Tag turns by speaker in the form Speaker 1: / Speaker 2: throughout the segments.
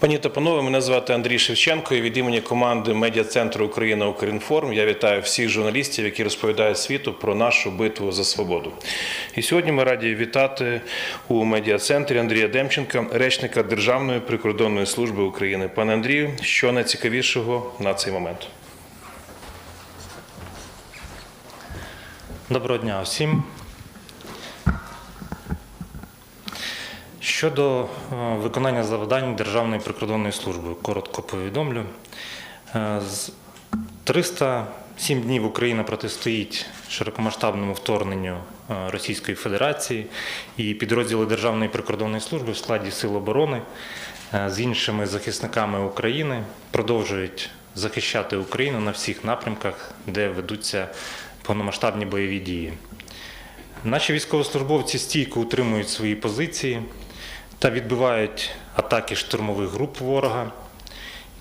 Speaker 1: Пані та панове, мене звати Андрій Шевченко і від імені команди медіа-центру Україна Укрінформ я вітаю всіх журналістів, які розповідають світу про нашу битву за свободу. І сьогодні ми раді вітати у медіа-центрі Андрія Демченка, речника Державної прикордонної служби України. Пане Андрію, що найцікавішого на цей момент?
Speaker 2: Доброго дня усім. Щодо е, виконання завдань Державної прикордонної служби, коротко повідомлю. Е, з 307 днів Україна протистоїть широкомасштабному вторгненню е, Російської Федерації і підрозділи Державної прикордонної служби в складі Сил оборони з іншими захисниками України продовжують захищати Україну на всіх напрямках, де ведуться повномасштабні бойові дії. Наші військовослужбовці стійко утримують свої позиції та відбивають атаки штурмових груп ворога.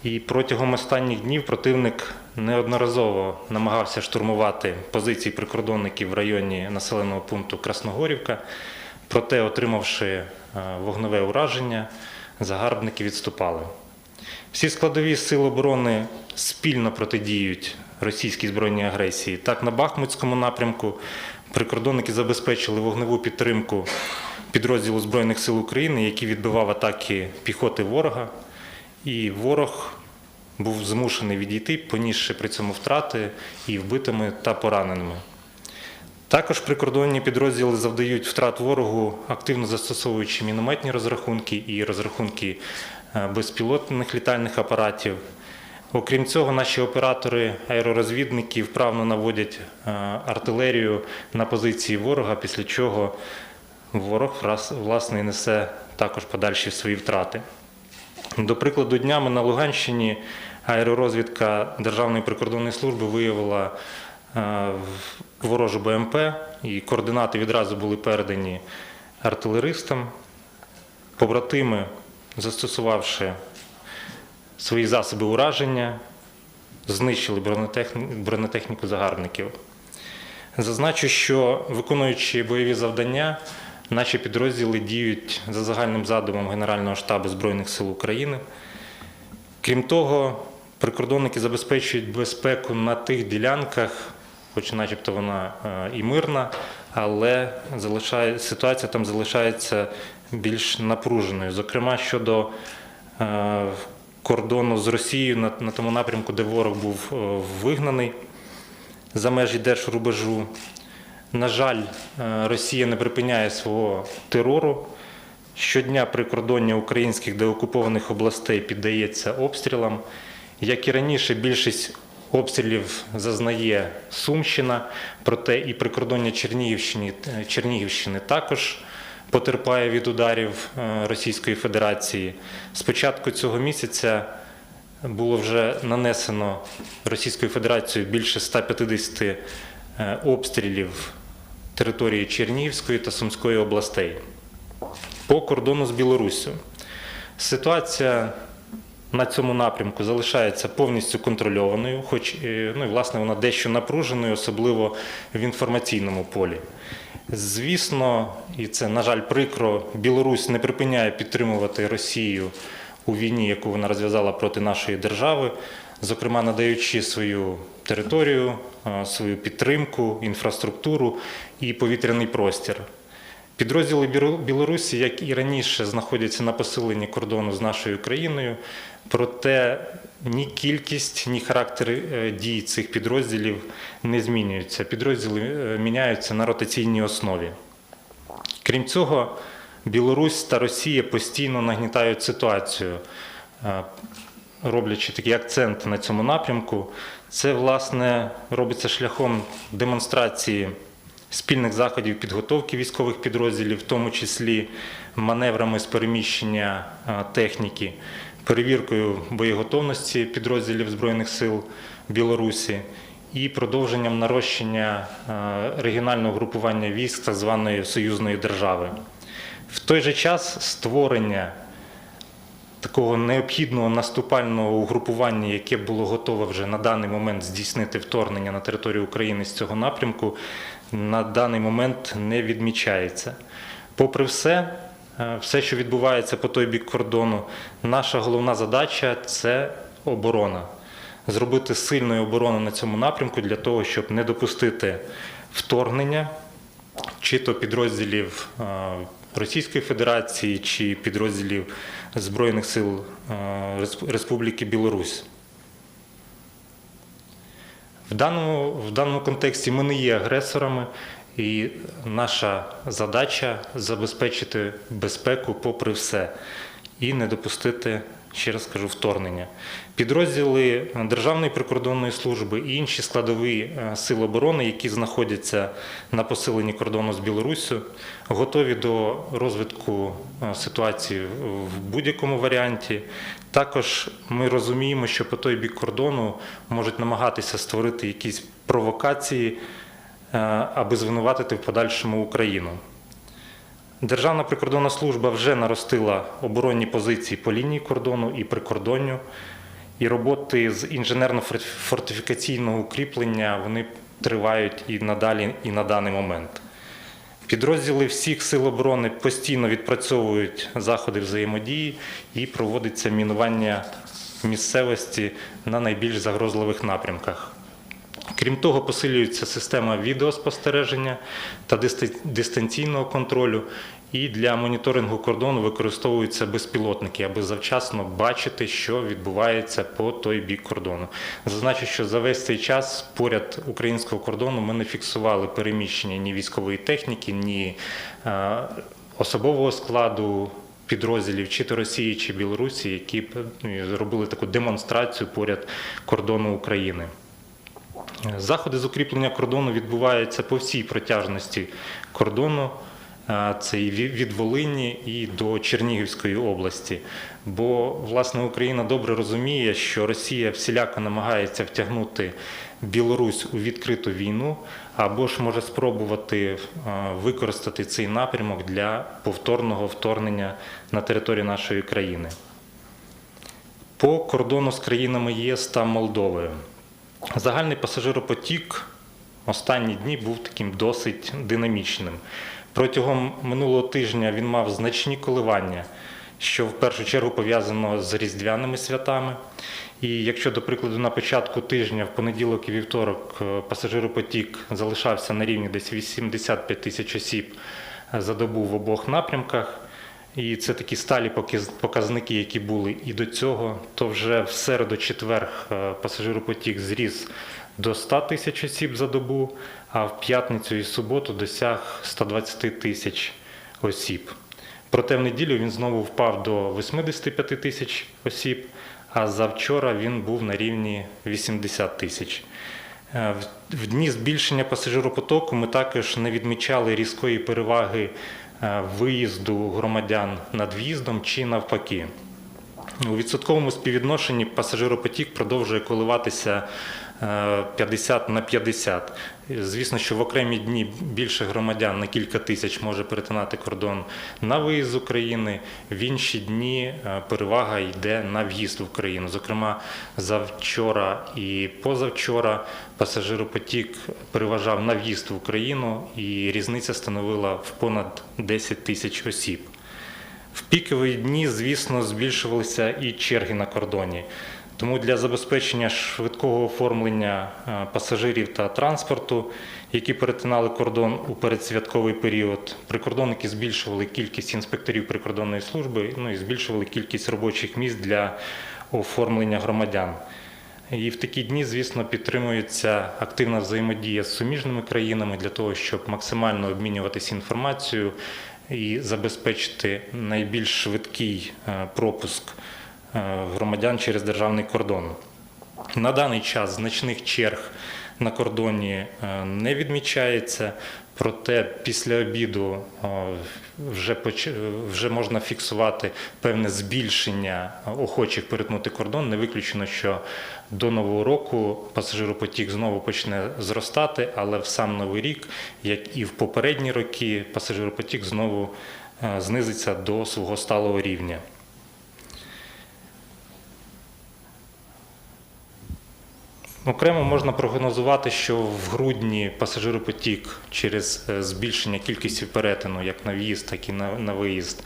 Speaker 2: І протягом останніх днів противник неодноразово намагався штурмувати позиції прикордонників в районі населеного пункту Красногорівка, проте, отримавши е, вогневе ураження, загарбники відступали. Всі складові сил оборони спільно протидіють російській збройній агресії. Так, на Бахмутському напрямку прикордонники забезпечили вогневу підтримку підрозділу Збройних сил України, який відбивав атаки піхоти ворога. І ворог був змушений відійти, понісши при цьому втрати і вбитими та пораненими. Також прикордонні підрозділи завдають втрат ворогу, активно застосовуючи мінометні розрахунки і розрахунки е, безпілотних літальних апаратів. Окрім цього, наші оператори аеророзвідники вправно наводять е, артилерію на позиції ворога, після чого ворог власне несе також подальші свої втрати. До прикладу, днями на Луганщині аеророзвідка Державної прикордонної служби виявила е, ворожу БМП, і координати відразу були передані артилеристам. Побратими, застосувавши свої засоби ураження, знищили бронетехні- бронетехніку загарбників. Зазначу, що виконуючи бойові завдання, наші підрозділи діють за загальним задумом Генерального штабу Збройних сил України. Крім того, прикордонники забезпечують безпеку на тих ділянках, хоч начебто вона е, і мирна, але залишає, ситуація там залишається більш напруженою. Зокрема, щодо е, кордону з Росією на, на тому напрямку, де ворог був е, вигнаний за межі держрубежу. На жаль, е, Росія не припиняє свого терору. Щодня прикордоння українських деокупованих областей піддається обстрілам. Як і раніше, більшість обстрілів зазнає Сумщина, проте і прикордоння Чернігівщини, Чернігівщини також потерпає від ударів е, Російської Федерації. З початку цього місяця було вже нанесено Російською Федерацією більше 150 е, обстрілів території Чернігівської та Сумської областей по кордону з Білоруссю. Ситуація на цьому напрямку залишається повністю контрольованою, хоч е, ну, і, власне вона дещо напруженою, особливо в інформаційному полі. Звісно, і це, на жаль, прикро, Білорусь не припиняє підтримувати Росію у війні, яку вона розв'язала проти нашої держави, зокрема надаючи свою територію, свою підтримку, інфраструктуру і повітряний простір. Підрозділи Білорусі, як і раніше, знаходяться на посиленні кордону з нашою країною, проте ні кількість, ні характер е, дій цих підрозділів не змінюються. Підрозділи е, міняються на ротаційній основі. Крім цього, Білорусь та Росія постійно нагнітають ситуацію, е, роблячи такий акцент на цьому напрямку. Це, власне, робиться шляхом демонстрації спільних заходів підготовки військових підрозділів, в тому числі маневрами з переміщення е, техніки, перевіркою боєготовності підрозділів Збройних сил Білорусі і продовженням нарощення е, регіонального групування військ так званої союзної держави. В той же час створення такого необхідного наступального угрупування, яке було готове вже на даний момент здійснити вторгнення на територію України з цього напрямку, на даний момент не відмічається. Попри все, е, все, що відбувається по той бік кордону. Наша головна задача це оборона. Зробити сильну оборону на цьому напрямку для того, щоб не допустити вторгнення чи то підрозділів е, Російської Федерації, чи підрозділів Збройних сил е, Респ- Республіки Білорусь. В даному, в даному контексті ми не є агресорами, і наша задача забезпечити безпеку попри все і не допустити, ще раз кажу, вторгнення. Підрозділи Державної прикордонної служби і інші складові е, сил оборони, які знаходяться на посиленні кордону з Білоруссю, готові до розвитку е, ситуації в будь-якому варіанті. Також ми розуміємо, що по той бік кордону можуть намагатися створити якісь провокації, е, аби звинуватити в подальшому Україну. Державна прикордонна служба вже наростила оборонні позиції по лінії кордону і прикордонню, і роботи з інженерно-фортифікаційного укріплення вони тривають і надалі, і на даний момент. Підрозділи всіх сил оборони постійно відпрацьовують заходи взаємодії і проводиться мінування місцевості на найбільш загрозливих напрямках. Крім того, посилюється система відеоспостереження та дистанційного контролю. І для моніторингу кордону використовуються безпілотники, аби завчасно бачити, що відбувається по той бік кордону. Зазначу, що за весь цей час поряд українського кордону ми не фіксували переміщення ні військової техніки, ні е, особового складу підрозділів чи то Росії, чи Білорусі, які б е, зробили таку демонстрацію поряд кордону України. Заходи з укріплення кордону відбуваються по всій протяжності кордону. Це і від Волині і до Чернігівської області. Бо власне Україна добре розуміє, що Росія всіляко намагається втягнути Білорусь у відкриту війну, або ж може спробувати використати цей напрямок для повторного вторгнення на територію нашої країни. По кордону з країнами ЄС та Молдовою. Загальний пасажиропотік останні дні був таким досить динамічним. Протягом минулого тижня він мав значні коливання, що в першу чергу пов'язано з різдвяними святами. І якщо, до прикладу, на початку тижня, в понеділок і вівторок, е, пасажиропотік залишався на рівні десь 85 тисяч осіб за добу в обох напрямках, і це такі сталі показники, які були і до цього, то вже в середу-четвер е, пасажиропотік зріс до 100 тисяч осіб за добу, а в п'ятницю і суботу досяг 120 тисяч осіб. Проте в неділю він знову впав до 85 тисяч осіб, а завчора він був на рівні 80 тисяч. Е, в- дні збільшення пасажиропотоку ми також не відмічали різкої переваги виїзду громадян над в'їздом чи навпаки. У відсотковому співвідношенні пасажиропотік продовжує коливатися е, 50 на 50. Звісно, що в окремі дні більше громадян на кілька тисяч може перетинати кордон на виїзд з України. В інші дні е, перевага йде на в'їзд в Україну. Зокрема, завчора і позавчора пасажиропотік переважав на в'їзд в Україну, і різниця становила в понад 10 тисяч осіб. В пікові дні, звісно, збільшувалися і черги на кордоні. Тому для забезпечення швидкого оформлення е, пасажирів та транспорту, які перетинали кордон у передсвятковий період, прикордонники збільшували кількість інспекторів прикордонної служби, ну і збільшували кількість робочих місць для оформлення громадян. І в такі дні, звісно, підтримується активна взаємодія з суміжними країнами для того, щоб максимально обмінюватися інформацією і забезпечити найбільш швидкий е, пропуск громадян через державний кордон. На даний час значних черг на кордоні е, не відмічається, проте після обіду е, вже, вже можна фіксувати певне збільшення охочих перетнути кордон. Не виключено, що до нового року пасажиропотік знову почне зростати, але в сам новий рік, як і в попередні роки, пасажиропотік знову е, знизиться до свого сталого рівня. Окремо можна прогнозувати, що в грудні пасажиропотік через е, збільшення кількості перетину як на в'їзд, так і на, виїзд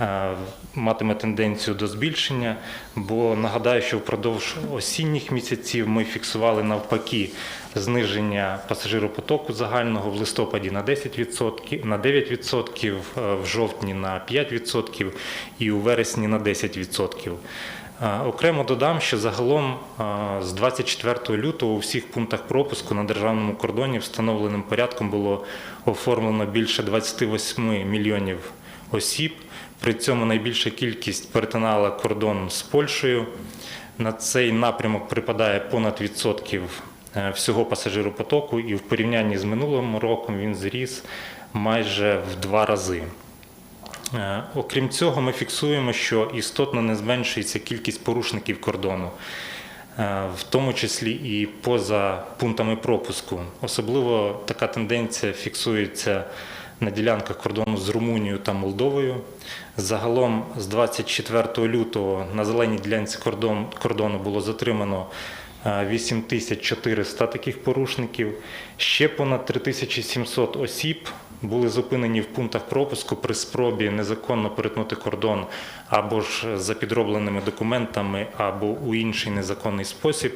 Speaker 2: е, матиме тенденцію до збільшення. Бо нагадаю, що впродовж осінніх місяців ми фіксували навпаки зниження пасажиропотоку загального в листопаді на 10%, на 9%, е, в жовтні на 5% і у вересні на 10%. Е, Окремо додам, що загалом е, з 24 лютого у всіх пунктах пропуску на державному кордоні встановленим порядком було оформлено більше 28 мільйонів осіб. При цьому найбільша кількість перетинала кордон з Польщею. На цей напрямок припадає понад відсотків е, всього пасажиропотоку, і в порівнянні з минулим роком він зріс майже в два рази. Е, Окрім цього, ми фіксуємо, що істотно не зменшується кількість порушників кордону, е, в тому числі і поза пунктами пропуску. Особливо така тенденція фіксується на ділянках кордону з Румунією та Молдовою. Загалом з 24 лютого на зеленій ділянці кордон- кордону було затримано е, 8400 таких порушників. Ще понад 3700 осіб були зупинені в пунктах пропуску при спробі незаконно перетнути кордон або ж за підробленими документами, або у інший незаконний спосіб.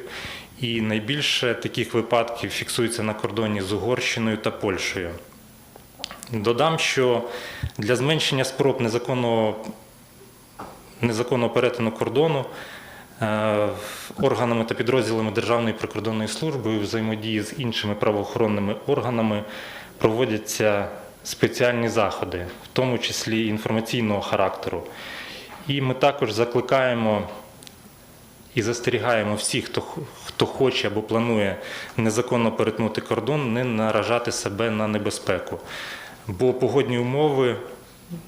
Speaker 2: І найбільше таких випадків фіксується на кордоні з Угорщиною та Польщею. Додам, що для зменшення спроб незаконного, незаконного перетину кордону е, органами та підрозділами Державної прикордонної служби взаємодії з іншими правоохоронними органами проводяться спеціальні заходи, в тому числі інформаційного характеру. І ми також закликаємо і застерігаємо всіх, хто, хто хоче або планує незаконно перетнути кордон, не наражати себе на небезпеку. Бо погодні умови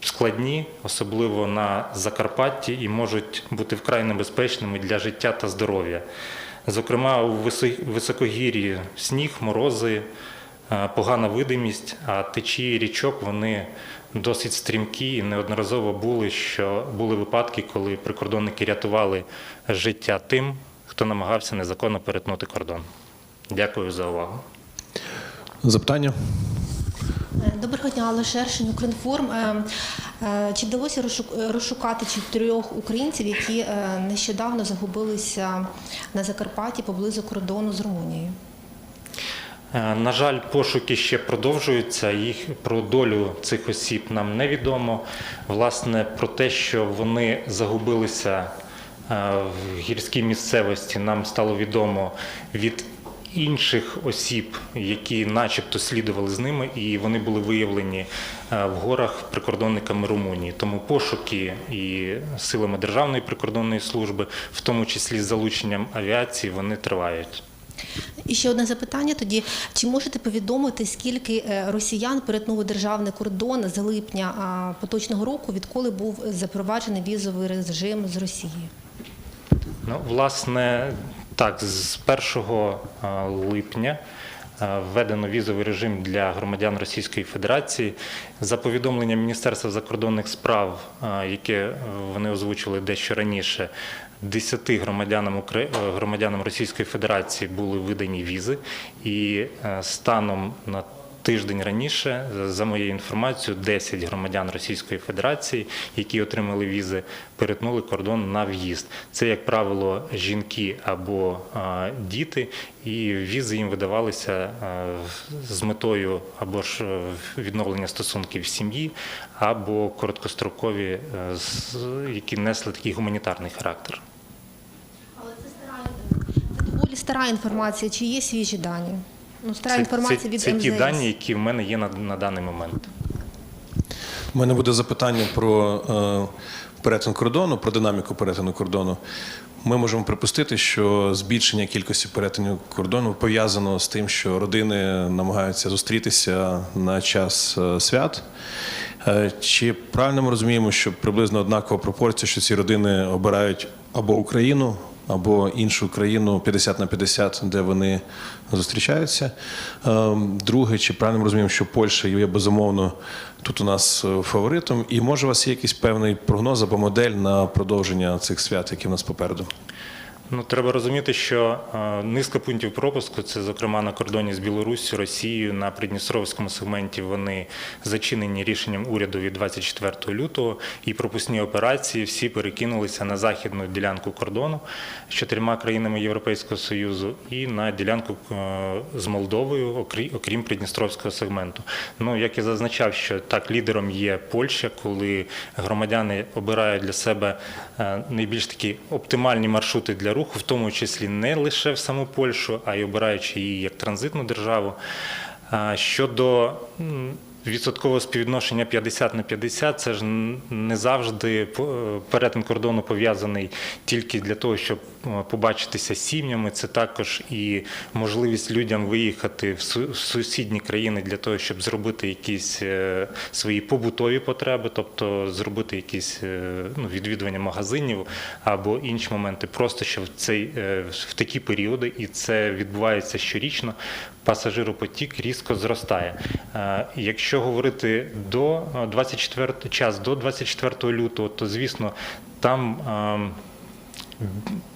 Speaker 2: складні, особливо на Закарпатті, і можуть бути вкрай небезпечними для життя та здоров'я. Зокрема, у висо- високогір'ї сніг, морози, погана видимість, а течії річок вони досить стрімкі і неодноразово були, що були випадки, коли прикордонники рятували життя тим, хто намагався незаконно перетнути кордон. Дякую за увагу.
Speaker 1: Запитання?
Speaker 3: Доброго дня, Алла Шершень, Укрінформ. Е, е, Чи вдалося розшук- розшукати чотирьох українців, які е, нещодавно загубилися на Закарпатті поблизу кордону з Румунією?
Speaker 2: Е, На жаль, пошуки ще продовжуються. Їх про долю цих осіб нам невідомо. Власне, про те, що вони загубилися е, в гірській місцевості, нам стало відомо від інших осіб, які, начебто, слідували з ними, і вони були виявлені е, в горах прикордонниками Румунії. Тому пошуки і силами Державної прикордонної служби, в тому числі з залученням авіації, вони тривають.
Speaker 3: І ще одне запитання тоді: чи можете повідомити, скільки е, росіян перетнули державний кордон з липня поточного року, відколи був запроваджений візовий режим з Росії?
Speaker 2: Ну, власне, так, з 1 е, липня введено візовий режим для громадян Російської Федерації. За повідомленням Міністерства закордонних справ, яке вони озвучили дещо раніше, 10 громадянам, е, громадянам Російської Федерації були видані візи, і е, станом на Тиждень раніше, за моєю інформацією, 10 громадян Російської Федерації, які отримали візи, перетнули кордон на в'їзд. Це, як правило, жінки або е, діти, і візи їм видавалися з метою або ж відновлення стосунків сім'ї, або короткострокові, з- які несли такий гуманітарний характер.
Speaker 3: Але це стара це доволі стара інформація. Чи є свіжі дані? Ну, стара інформація
Speaker 2: це,
Speaker 3: від
Speaker 2: це ті дані, які в мене є на, на даний момент.
Speaker 1: У мене буде запитання про е, перетин кордону, про динаміку перетину кордону. Ми можемо припустити, що збільшення кількості перетинів кордону пов'язано з тим, що родини намагаються зустрітися на час е, свят. Е, Чи правильно ми розуміємо, що приблизно однакова пропорція, що ці родини обирають або Україну, або іншу країну 50 на 50, де вони зустрічаються. Е, Друге, чи правильно розуміємо, що Польща є безумовно тут у нас е, фаворитом, і може у вас є якийсь певний прогноз або модель на продовження цих свят, які в нас попереду?
Speaker 2: Ну, треба розуміти, що е, низка пунктів пропуску, це зокрема на кордоні з Білоруссю, Росією, на Придністровському сегменті, вони зачинені рішенням уряду від 24 лютого, і пропускні операції всі перекинулися на західну ділянку кордону з чотирма країнами Європейського Союзу і на ділянку е, з Молдовою, окрі- окрім Придністровського сегменту. Ну, як я зазначав, що так лідером є Польща, коли громадяни обирають для себе е, найбільш такі оптимальні маршрути для руху, в тому числі не лише в саму Польщу, а й обираючи її як транзитну державу. Щодо м, відсоткового співвідношення 50 на 50, це ж не завжди перетин кордону пов'язаний тільки для того, щоб е, побачитися з сім'ями. Це також і можливість людям виїхати в сусідні країни для того, щоб зробити якісь е, свої побутові потреби, тобто зробити якісь е, ну, відвідування магазинів або інші моменти, просто що цей в такі періоди, і це відбувається щорічно. Пасажиропотік різко зростає. Е, Якщо говорити до е, 24 час до 24 лютого, то звісно там.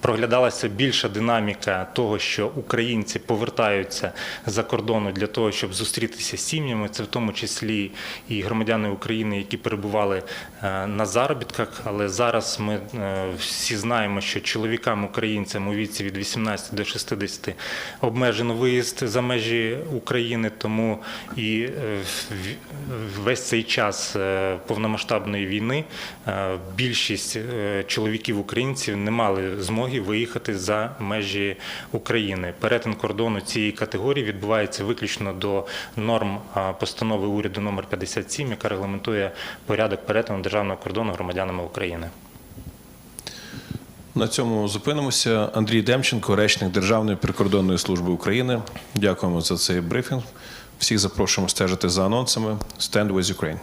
Speaker 2: Проглядалася більша динаміка того, що українці повертаються за кордону для того, щоб зустрітися з сім'ями. Це в тому числі і громадяни України, які перебували е, на заробітках. Але зараз ми е, всі знаємо, що чоловікам українцям у віці від 18 до 60 обмежено виїзд за межі України, тому і е, весь цей час повномасштабної війни більшість чоловіків українців не мали змоги виїхати за межі України. Перетин кордону цієї категорії відбувається виключно до норм постанови уряду номер 57, яка регламентує порядок перетину державного кордону громадянами України.
Speaker 1: На цьому зупинимося. Андрій Демченко, речник Державної прикордонної служби України. Дякуємо за цей брифінг. Всіх запрошуємо стежити за анонсами. Stand with Ukraine.